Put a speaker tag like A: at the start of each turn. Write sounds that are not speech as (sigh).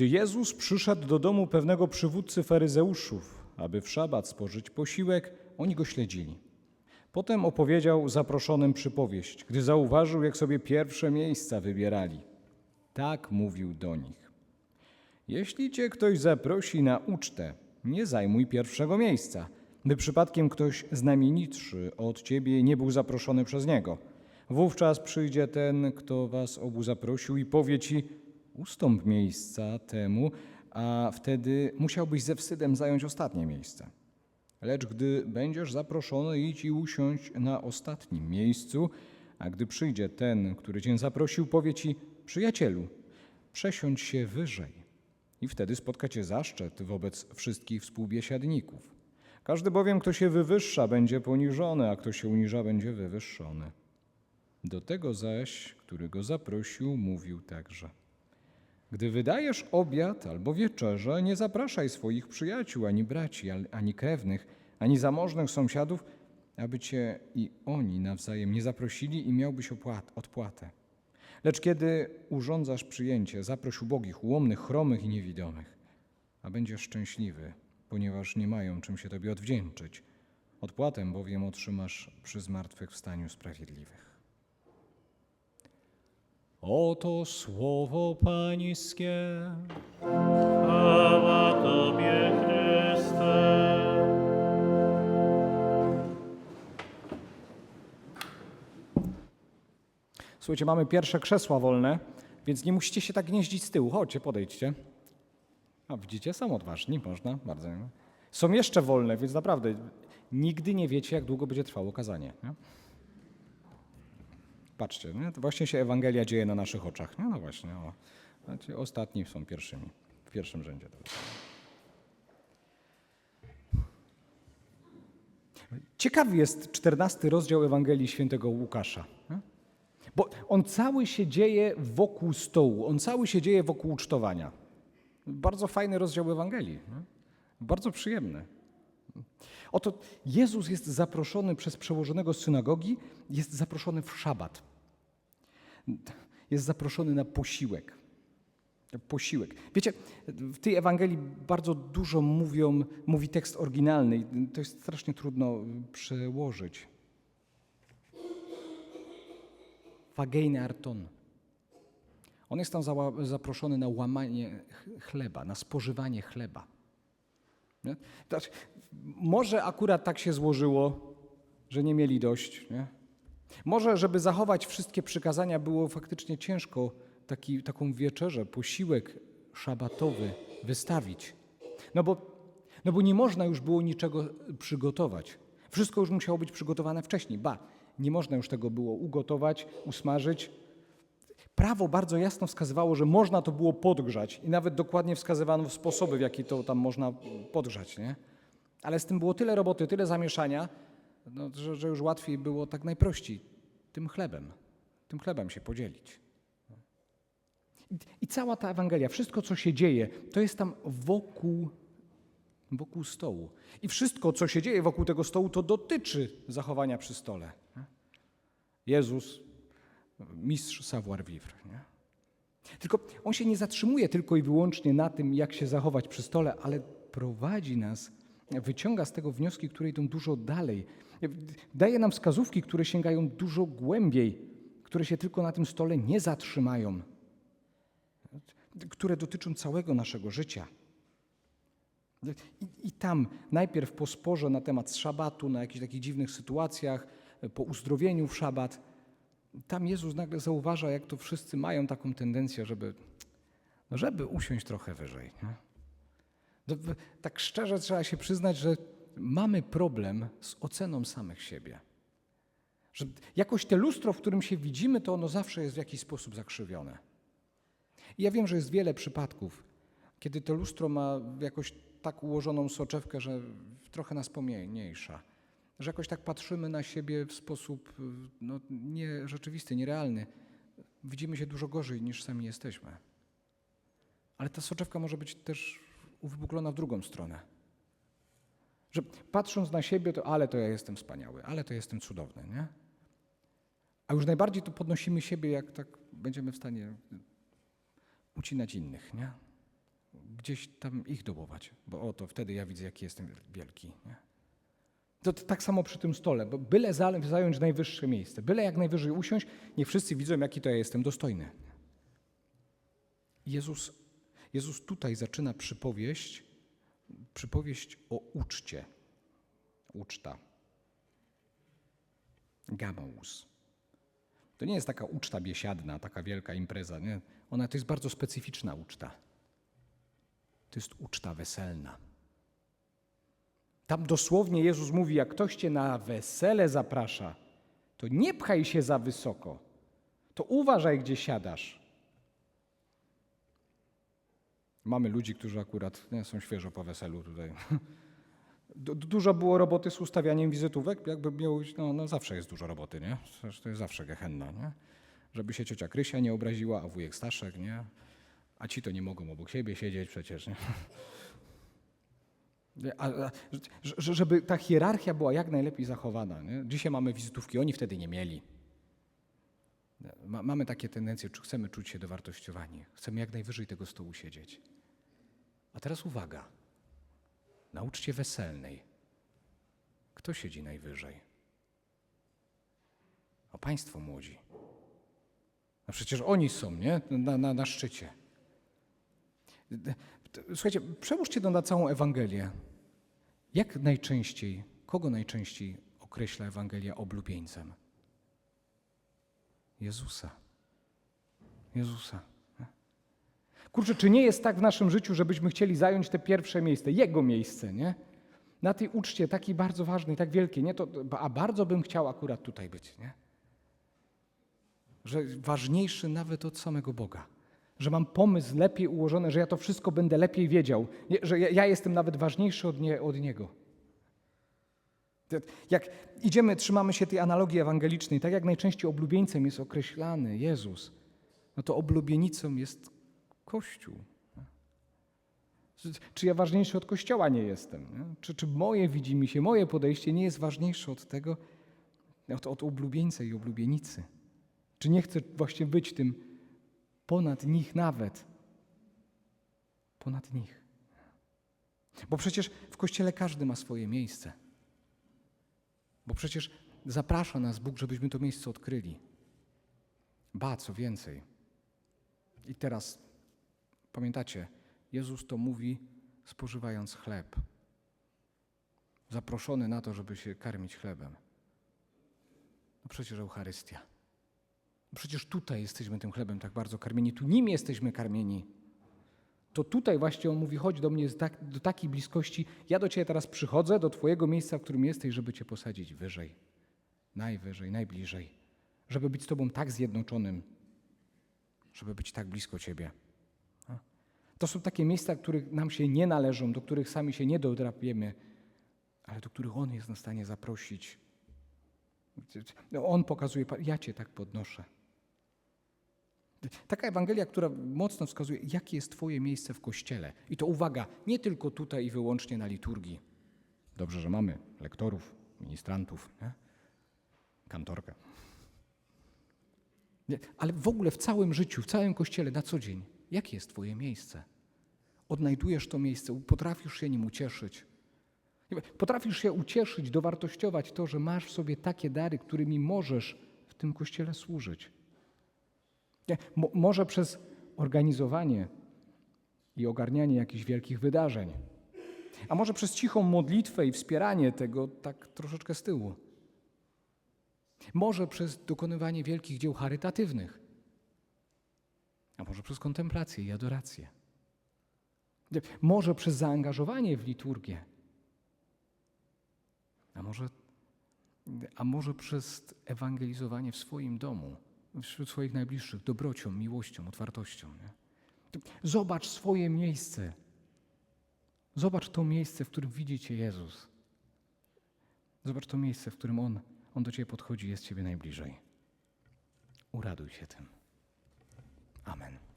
A: Gdy Jezus przyszedł do domu pewnego przywódcy faryzeuszów, aby w szabat spożyć posiłek, oni go śledzili. Potem opowiedział zaproszonym przypowieść, gdy zauważył, jak sobie pierwsze miejsca wybierali. Tak mówił do nich. Jeśli cię ktoś zaprosi na ucztę, nie zajmuj pierwszego miejsca, by przypadkiem ktoś znamienitszy od ciebie nie był zaproszony przez niego. Wówczas przyjdzie ten, kto was obu zaprosił i powie ci, ustąp miejsca temu, a wtedy musiałbyś ze wstydem zająć ostatnie miejsce. Lecz gdy będziesz zaproszony, idź i usiądź na ostatnim miejscu, a gdy przyjdzie ten, który cię zaprosił, powie ci, przyjacielu, przesiądź się wyżej. I wtedy spotka cię zaszczyt wobec wszystkich współbiesiadników. Każdy bowiem, kto się wywyższa, będzie poniżony, a kto się uniża, będzie wywyższony. Do tego zaś, który go zaprosił, mówił także. Gdy wydajesz obiad albo wieczerzę, nie zapraszaj swoich przyjaciół, ani braci, ani krewnych, ani zamożnych sąsiadów, aby cię i oni nawzajem nie zaprosili i miałbyś opłat, odpłatę. Lecz kiedy urządzasz przyjęcie, zaproś ubogich, ułomnych, chromych i niewidomych, a będziesz szczęśliwy, ponieważ nie mają czym się tobie odwdzięczyć. Odpłatę bowiem otrzymasz przy zmartwychwstaniu sprawiedliwych. Oto słowo Pańskie.
B: Chwała Tobie, Chryste.
A: Słuchajcie, mamy pierwsze krzesła wolne, więc nie musicie się tak gnieździć z tyłu. Chodźcie, podejdźcie. A widzicie, są odważni, można, bardzo. Są jeszcze wolne, więc naprawdę nigdy nie wiecie, jak długo będzie trwało kazanie. Nie? Patrzcie, nie? To właśnie się Ewangelia dzieje na naszych oczach. Nie? No właśnie, o. Znaczy, ostatni są pierwszymi, w pierwszym rzędzie. Ciekawy jest czternasty rozdział Ewangelii świętego Łukasza. Nie? Bo on cały się dzieje wokół stołu, on cały się dzieje wokół ucztowania. Bardzo fajny rozdział Ewangelii, nie? bardzo przyjemny. Oto Jezus jest zaproszony przez przełożonego synagogi, jest zaproszony w szabat. Jest zaproszony na posiłek. Posiłek. Wiecie, w tej Ewangelii bardzo dużo mówią, mówi tekst oryginalny i to jest strasznie trudno przełożyć. Fageine arton. On jest tam zaproszony na łamanie ch- chleba, na spożywanie chleba. Nie? Znaczy, może akurat tak się złożyło, że nie mieli dość. Nie? Może, żeby zachować wszystkie przykazania, było faktycznie ciężko taki, taką wieczerzę, posiłek szabatowy wystawić. No bo, no bo nie można już było niczego przygotować. Wszystko już musiało być przygotowane wcześniej. Ba, nie można już tego było ugotować, usmażyć. Prawo bardzo jasno wskazywało, że można to było podgrzać i nawet dokładnie wskazywano sposoby, w jaki to tam można podgrzać. Nie? Ale z tym było tyle roboty, tyle zamieszania, no, że, że już łatwiej było tak najprościej tym chlebem, tym chlebem się podzielić. I, cała ta Ewangelia, wszystko co się dzieje, to jest tam wokół, wokół stołu. I wszystko co się dzieje wokół tego stołu, to dotyczy zachowania przy stole. Jezus, mistrz savoir-vivre. Tylko on się nie zatrzymuje tylko i wyłącznie na tym, jak się zachować przy stole, ale prowadzi nas, wyciąga z tego wnioski, które idą dużo dalej. Daje nam wskazówki, które sięgają dużo głębiej, które się tylko na tym stole nie zatrzymają, które dotyczą całego naszego życia. I, I tam najpierw po sporze na temat szabatu, na jakichś takich dziwnych sytuacjach, po uzdrowieniu w szabat, tam Jezus nagle zauważa, jak to wszyscy mają taką tendencję, żeby, no żeby usiąść trochę wyżej. Nie? No, tak szczerze trzeba się przyznać, że mamy problem z oceną samych siebie. Że jakoś te lustro, w którym się widzimy, to ono zawsze jest w jakiś sposób zakrzywione. I ja wiem, że jest wiele przypadków, kiedy to lustro ma jakoś tak ułożoną soczewkę, że trochę nas pomniejsza. Że jakoś tak patrzymy na siebie w sposób no, nierzeczywisty, nierealny. Widzimy się dużo gorzej niż sami jesteśmy. Ale ta soczewka może być też uwypuklona w drugą stronę. Że patrząc na siebie, to ale to ja jestem wspaniały, ale to jestem cudowny, nie? A już najbardziej to podnosimy siebie, jak tak będziemy w stanie ucinać innych, nie? gdzieś tam ich dołować, bo oto wtedy ja widzę, jaki jestem wielki. Nie? To, to tak samo przy tym stole, bo byle za- zająć najwyższe miejsce, byle jak najwyżej usiąść, niech wszyscy widzą, jaki to ja jestem dostojny. Jezus, Jezus tutaj zaczyna przypowieść, przypowieść o uczcie. Uczta. Gamaus. To nie jest taka uczta biesiadna, taka wielka impreza. Nie? Ona to jest bardzo specyficzna uczta. To jest uczta weselna. Tam dosłownie Jezus mówi, jak ktoś cię na wesele zaprasza, to nie pchaj się za wysoko, to uważaj, gdzie siadasz. Mamy ludzi, którzy akurat nie, są świeżo po weselu tutaj. (laughs) Du- Dużo było roboty z ustawianiem wizytówek, jakby miało być, no, no zawsze jest dużo roboty, nie? To jest zawsze gehenna, nie? Żeby się ciocia Krysia nie obraziła, a wujek Staszek, nie? A ci to nie mogą obok siebie siedzieć przecież, nie? (laughs) A, a, że- że- żeby ta hierarchia była jak najlepiej zachowana. Nie? Dzisiaj mamy wizytówki, oni wtedy nie mieli. Ma, mamy takie tendencje, czy chcemy czuć się dowartościowani, chcemy jak najwyżej tego stołu siedzieć. A teraz uwaga. Na uczcie weselnej. Kto siedzi najwyżej? A państwo młodzi. No przecież oni są, nie? Na, na, na szczycie. Słuchajcie, przełóżcie to na całą Ewangelię. Jak najczęściej, kogo najczęściej określa Ewangelia oblubieńcem? Jezusa. Jezusa. Kurczę, czy nie jest tak w naszym życiu, żebyśmy chcieli zająć te pierwsze miejsce, Jego miejsce, nie? Na tej uczcie takiej bardzo ważnej, tak wielkiej, nie? To, a bardzo bym chciał akurat tutaj być, nie? Że ważniejszy nawet od samego Boga. Że mam pomysł lepiej ułożony, że ja to wszystko będę lepiej wiedział. Nie, że ja, ja jestem nawet ważniejszy od, nie, od Niego. Jak idziemy, trzymamy się tej analogii ewangelicznej, tak jak najczęściej oblubieńcem jest określany Jezus, no to oblubienicą jest Kościół. Czy- ja ważniejszy od Kościoła nie jestem? Nie? Czy, czy moje widzi mi się, moje podejście nie jest ważniejsze od tego, od, od oblubieńca i oblubienicy? Czy nie chcę właśnie być tym ponad nich nawet? Ponad nich. Bo przecież w Kościele każdy ma swoje miejsce. Bo przecież zaprasza nas Bóg, żebyśmy to miejsce odkryli. Ba, co więcej. I teraz pamiętacie, Jezus to mówi spożywając chleb. Zaproszony na to, żeby się karmić chlebem. No przecież Eucharystia. Przecież tutaj jesteśmy tym chlebem tak bardzo karmieni, tu nim jesteśmy karmieni. To tutaj właśnie on mówi: chodź do mnie tak, do takiej bliskości. Ja do ciebie teraz przychodzę, do twojego miejsca, w którym jesteś, żeby cię posadzić wyżej, najwyżej, najbliżej, żeby być z tobą tak zjednoczonym, żeby być tak blisko ciebie. To są takie miejsca, których nam się nie należą, do których sami się nie dodrapiemy, ale do których on jest na stanie zaprosić. No, On pokazuje, ja cię tak podnoszę. Taka Ewangelia, która mocno wskazuje, jakie jest Twoje miejsce w Kościele. I to uwaga, nie tylko tutaj i wyłącznie na liturgii. Dobrze, że mamy lektorów, ministrantów, nie? kantorkę. Nie, ale w ogóle w całym życiu, w całym Kościele, na co dzień, jakie jest Twoje miejsce? Odnajdujesz to miejsce, potrafisz się nim ucieszyć. Potrafisz się ucieszyć, dowartościować to, że masz w sobie takie dary, którymi możesz w tym Kościele służyć. Mo- może przez organizowanie i ogarnianie jakichś wielkich wydarzeń, a może przez cichą modlitwę i wspieranie tego tak troszeczkę z tyłu. Może przez dokonywanie wielkich dzieł charytatywnych, a może przez kontemplację i adorację. Może przez zaangażowanie w liturgię, a może, a może przez ewangelizowanie w swoim domu wśród swoich najbliższych dobrocią, miłością, otwartością. Nie? Zobacz swoje miejsce. Zobacz to miejsce, w którym widzi Cię Jezus. Zobacz to miejsce, w którym On, On do Ciebie podchodzi, jest Ciebie najbliżej. Uraduj się tym. Amen.